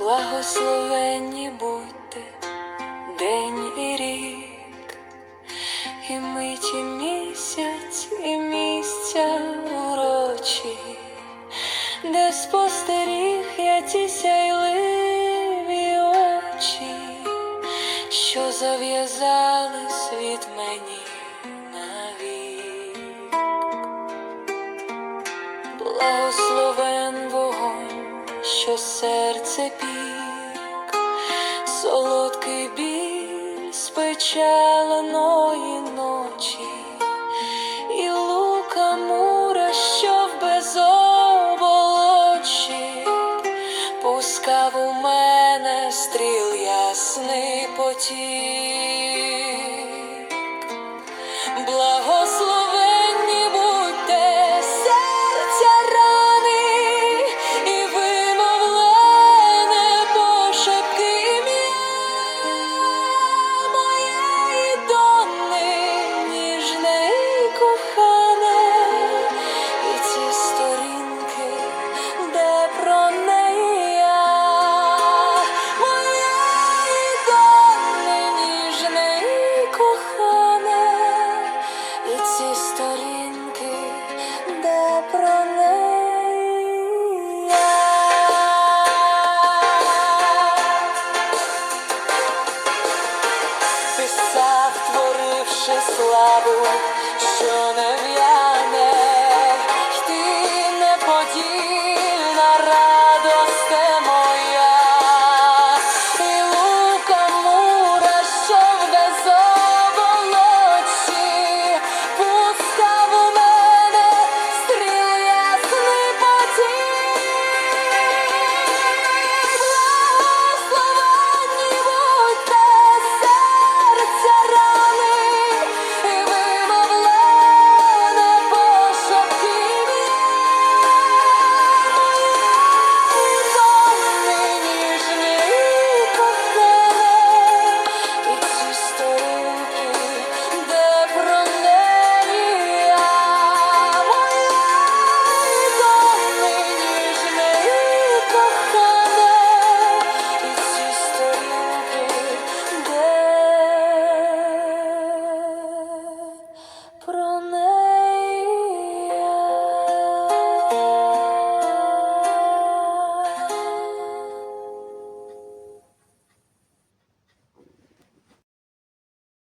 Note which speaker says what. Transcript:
Speaker 1: Благословенні будьте день і рік, і миті місяць, і місця урочі, де спостеріг я ті сяйливі очі, що зав'язали світ мені навік. Благословен вогонь, що серце пік, солодкий біль з печаленої ночі, і лука мура, що в безоболочі, пускав у мене стріл ясний потік. Благослов... ці сторінки, де про неї я. писав, творивши славу.